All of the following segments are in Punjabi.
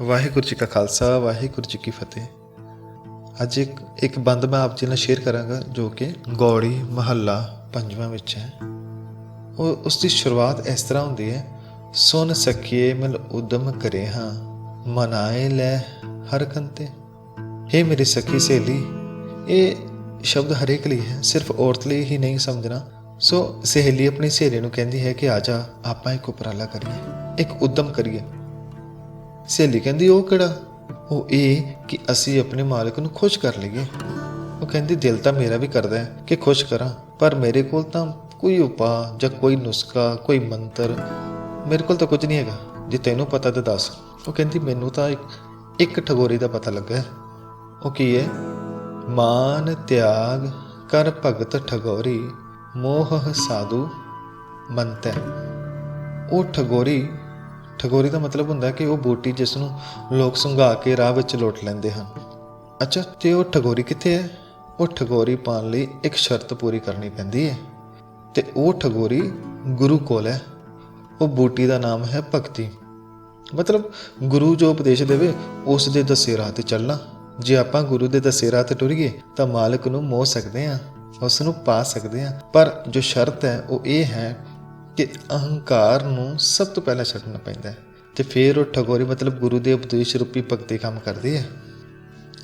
ਵਾਹਿਗੁਰੂ ਜੀ ਕਾ ਖਾਲਸਾ, ਵਾਹਿਗੁਰੂ ਜੀ ਕੀ ਫਤਿਹ। ਅੱਜ ਇੱਕ ਇੱਕ ਬੰਦ ਮੈਂ ਆਪ ਜੀ ਨਾਲ ਸ਼ੇਅਰ ਕਰਾਂਗਾ, ਜੋ ਕਿ ਗੌੜੀ ਮਹੱਲਾ ਪੰਜਵਾਂ ਵਿੱਚ ਹੈ। ਉਹ, ਉਸ ਦੀ ਸ਼ੁਰੂਆਤ ਇਸ ਤਰ੍ਹਾਂ ਹੁੰਦੀ ਹੈ ਸੁਣ ਸਕੀਏ ਮਿਲ ਉਦਮ ਕਰੇ ਹਾਂ, ਮਨਾਏ ਲੈ ਹਰ ਕੰਤੇ। हे ਮੇਰੀ ਸਖੀ ਸਹੇਲੀ, ਇਹ ਸ਼ਬਦ ਹਰੇਕ ਲਈ ਹੈ, ਸਿਰਫ ਔਰਤ ਲਈ ਹੀ ਨਹੀਂ ਸਮਝਣਾ। ਸੋ ਸਹੇਲੀ ਆਪਣੀ ਸਹੇਲੀ ਨੂੰ ਕਹਿੰਦੀ ਹੈ ਕਿ ਆ ਜਾ, ਆਪਾਂ ਇੱਕ ਉਪਰਾਲਾ ਕਰੀਏ, ਇੱਕ ਉਦਮ ਕਰੀਏ। ਸਹੇਲੀ ਕਹਿੰਦੀ, ਉਹ ਕਿਹੜਾ? ਉਹ ਇਹ ਕਿ ਅਸੀਂ ਆਪਣੇ ਮਾਲਕ ਨੂੰ ਖੁਸ਼ ਕਰ ਲਈਏ। ਉਹ ਕਹਿੰਦੀ, ਦਿਲ ਤਾਂ ਮੇਰਾ ਵੀ ਕਰਦਾ ਹੈ ਕਿ ਖੁਸ਼ ਕਰਾਂ, ਪਰ ਮੇਰੇ ਕੋਲ ਤਾਂ ਕੋਈ ਉਪਾਅ ਜਾਂ ਕੋਈ ਨੁਸਖਾ, ਕੋਈ ਮੰਤਰ ਮੇਰੇ ਕੋਲ ਤਾਂ ਕੁਝ ਨਹੀਂ ਹੈਗਾ, ਜੇ ਤੈਨੂੰ ਪਤਾ ਤਾਂ ਦੱਸ। ਉਹ ਕਹਿੰਦੀ, ਮੈਨੂੰ ਤਾਂ ਇੱਕ ਇੱਕ ਠਗੋਰੀ ਦਾ ਪਤਾ ਲੱਗਾ ਉਹ ਕੀ ਹੈ? ਮਾਨ ਤਿਆਗ ਕਰ ਭਗਤ ਠਗੋਰੀ, ਮੋਹ ਸਾਧੂ ਮੰਤੈ। ਉਹ ਠਗੋਰੀ ਠਗੋਰੀ ਦਾ ਮਤਲਬ ਹੁੰਦਾ ਹੈ ਕਿ ਉਹ ਬੂਟੀ ਜਿਸ ਨੂੰ ਲੋਕ ਸੰਘਾ ਕੇ ਰਾਹ ਵਿੱਚ ਲੋਟ ਲੈਂਦੇ ਹਨ। ਅੱਛਾ, ਤੇ ਉਹ ਠਗੋਰੀ ਕਿੱਥੇ ਹੈ? ਉਹ ਠਗੋਰੀ ਪਾਉਣ ਲਈ ਇੱਕ ਸ਼ਰਤ ਪੂਰੀ ਕਰਨੀ ਪੈਂਦੀ ਹੈ। ਤੇ ਉਹ ਠਗੋਰੀ ਗੁਰੂ ਕੋਲ ਹੈ। ਉਹ ਬੂਟੀ ਦਾ ਨਾਮ ਹੈ ਭਗਤੀ। ਮਤਲਬ ਗੁਰੂ ਜੋ ਉਪਦੇਸ਼ ਦੇਵੇ, ਉਸ ਦੇ ਦੱਸੇ ਰਾਹ ਤੇ ਚੱਲਣਾ। ਜੇ ਆਪਾਂ ਗੁਰੂ ਦੇ ਦੱਸੇ ਰਾਹ ਤੇ ਟੁਰੀਏ, ਤਾਂ ਮਾਲਕ ਨੂੰ ਮੋਹ ਸਕਦੇ ਹਾਂ ਉਸ ਨੂੰ ਪਾ ਸਕਦੇ ਹਾਂ। ਪਰ ਜੋ ਸ਼ਰਤ ਹੈ, ਉਹ ਇਹ ਹੈ ਕਿ ਅਹੰਕਾਰ ਨੂੰ ਸਭ ਤੋਂ ਪਹਿਲਾਂ ਛੱਡਣਾ ਪੈਂਦਾ ਹੈ। ਤੇ ਫਿਰ ਉਹ ਠਗੋਰੀ ਮਤਲਬ ਗੁਰੂ ਦੇ ਉਪਦੇਸ਼ ਰੂਪੀ ਭਗਤੀ ਕੰਮ ਕਰਦੀ ਹੈ।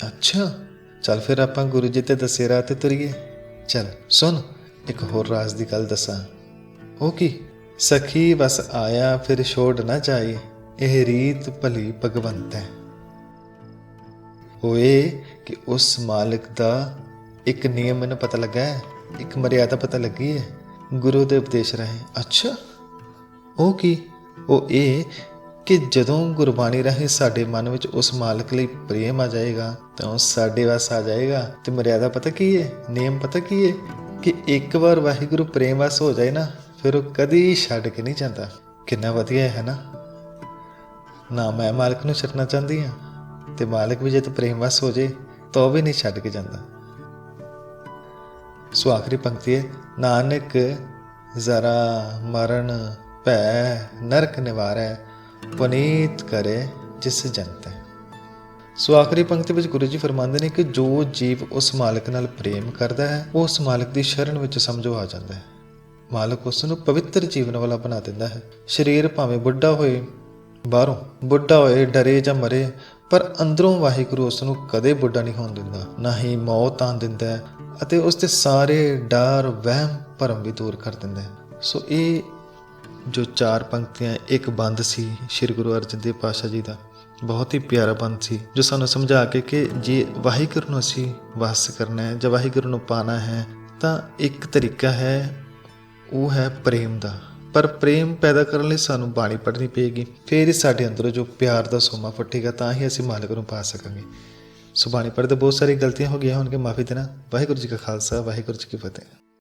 ਅੱਛਾ, ਚੱਲ ਫਿਰ ਆਪਾਂ ਗੁਰੂ ਜੀ ਤੇ ਦੱਸੇ ਰਾਹ ਤੇ ਤੁਰੀਏ। ਚੱਲ, ਸੁਣ, ਇੱਕ ਹੋਰ ਰਾਜ਼ ਦੀ ਗੱਲ ਦੱਸਾਂ। ਹੋ ਕੀ? ਸਖੀ ਬਸ ਆਇਆ, ਫਿਰ ਛੋੜ ਨਾ ਜਾਏ ਇਹ ਰੀਤ ਭਲੀ ਭਗਵੰਤ ਹੈ। ਹੋਏ ਕਿ ਉਸ ਮਾਲਕ ਦਾ ਇੱਕ ਨਿਯਮ ਮੈਨੂੰ ਪਤਾ ਲੱਗਾ ਹੈ। ਇੱਕ ਮਰਿਆਦਾ ਪਤਾ ਲੱਗੀ ਹੈ। ਗੁਰੂ ਦੇ ਉਪਦੇਸ਼ ਰਾਹੀਂ। ਅੱਛਾ। ਉਹ ਕੀ? ਉਹ ਇਹ ਕਿ ਜਦੋਂ ਗੁਰਬਾਣੀ ਰਾਹੀਂ ਸਾਡੇ ਮਨ ਵਿੱਚ ਉਸ ਮਾਲਕ ਲਈ ਪ੍ਰੇਮ ਆ ਜਾਏਗਾ, ਤਾਂ ਉਹ ਸਾਡੇ ਵਾਸ ਆ ਜਾਏਗਾ। ਤੇ ਮਰਿਆਦਾ ਪਤਾ ਕੀ ਹੈ ਨਿਯਮ ਪਤਾ ਕੀ ਹੈ ਕਿ ਇੱਕ ਵਾਰ ਵਾਹਿਗੁਰੂ ਪ੍ਰੇਮ ਵਸ ਹੋ ਜਾਏ ਨਾ, ਫਿਰ ਉਹ ਕਦੀ ਛੱਡ ਕੇ ਨਹੀਂ ਜਾਂਦਾ। ਕਿੰਨਾ ਵਧੀਆ ਹੈ ਨਾ? ਨਾ ਮੈਂ ਮਾਲਕ ਨੂੰ ਛੱਡਣਾ ਚਾਹੁੰਦੀ ਹਾਂ, ਤੇ ਮਾਲਕ ਵੀ ਜੇ ਤੇ ਪ੍ਰੇਮ ਵਸ ਹੋ ਜੇ ਤਾਂ ਉਹ ਵੀ ਨਹੀਂ ਛੱਡ ਕੇ ਜਾਂਦਾ। ਸੋ ਆਖਰੀ ਪੰਕਤੀ ਹੈ, ਨਾਨਕ ਜ਼ਰਾ ਮਰਨ ਭੈ ਨਰਕ ਨਿਵਾਰੈ, ਪੁਨੀਤ ਕਰੇ ਜਿਸ ਜਨਤੈ। ਸੋ ਆਖਰੀ ਪੰਕਤੀ ਵਿੱਚ ਗੁਰੂ ਜੀ ਫਰਮਾਉਂਦੇ ਨੇ ਕਿ ਜੋ ਜੀਵ ਉਸ ਮਾਲਕ ਨਾਲ ਪ੍ਰੇਮ ਕਰਦਾ ਹੈ, ਉਹ ਉਸ ਮਾਲਕ ਦੀ ਸ਼ਰਨ ਵਿੱਚ ਸਮਝੋ ਆ ਜਾਂਦਾ ਹੈ। ਮਾਲਕ ਉਸ ਨੂੰ ਪਵਿੱਤਰ ਜੀਵਨ ਵਾਲਾ ਬਣਾ ਦਿੰਦਾ ਹੈ। ਸਰੀਰ ਭਾਵੇਂ ਬੁੱਢਾ ਹੋਏ ਬਾਹਰੋਂ, ਬੁੱਢਾ ਹੋਏ ਡਰੇ ਜਾਂ ਮਰੇ ਪਰ ਅੰਦਰੋਂ ਵਾਹਿਗੁਰੂ ਉਸ ਨੂੰ ਕਦੇ ਬੁੱਢਾ ਨਹੀਂ ਹੋਣ ਦਿੰਦਾ, ਨਾ ਹੀ ਮੌਤ ਆਣ ਦਿੰਦਾ ਅਤੇ ਉਸ ਦੇ ਸਾਰੇ ਡਰ, ਵਹਿਮ ਭਰਮ ਵੀ ਦੂਰ ਕਰ ਦਿੰਦਾ ਸੋ ਇਹ ਜੋ ਚਾਰ ਪੰਕਤੀਆਂ, ਇੱਕ ਬੰਦ ਸੀ ਸ੍ਰੀ ਗੁਰੂ ਅਰਜਨ ਦੇਵ ਪਾਤਸ਼ਾਹ ਜੀ ਦਾ, ਬਹੁਤ ਹੀ ਪਿਆਰਾ ਬੰਦ ਸੀ, ਜੋ ਸਾਨੂੰ ਸਮਝਾ ਕੇ ਕਿ ਜੇ ਵਾਹਿਗੁਰੂ ਨੂੰ ਅਸੀਂ ਵਾਸ ਕਰਨਾ ਹੈ ਜਾਂ ਵਾਹਿਗੁਰੂ ਨੂੰ ਪਾਣਾ ਹੈ ਤਾਂ ਇੱਕ ਤਰੀਕਾ ਹੈ, ਉਹ ਹੈ ਪ੍ਰੇਮ ਦਾ। ਪਰ ਪ੍ਰੇਮ ਪੈਦਾ ਕਰਨ ਲਈ ਸਾਨੂੰ ਬਾਣੀ ਪੜ੍ਹਨੀ ਪਏਗੀ। ਫਿਰ ਹੀ ਸਾਡੇ ਅੰਦਰੋਂ ਜੋ ਪਿਆਰ ਦਾ ਸੋਮਾ ਫੁੱਟੇਗਾ, ਤਾਂ ਹੀ ਅਸੀਂ ਮਾਲਕ ਨੂੰ ਪਾ ਸਕਾਂਗੇ। ਸੋ ਬਾਣੀ ਪੜ੍ਹਦੇ ਬਹੁਤ ਸਾਰੀ ਗਲਤੀਆਂ ਹੋ ਗਈਆਂ ਹੋਣਗੇ ਮਾਫੀ ਦੇਣਾ। ਵਾਹਿਗੁਰੂ ਜੀ ਕਾ ਖਾਲਸਾ, ਵਾਹਿਗੁਰੂ ਜੀ ਕੀ ਫਤਿਹ।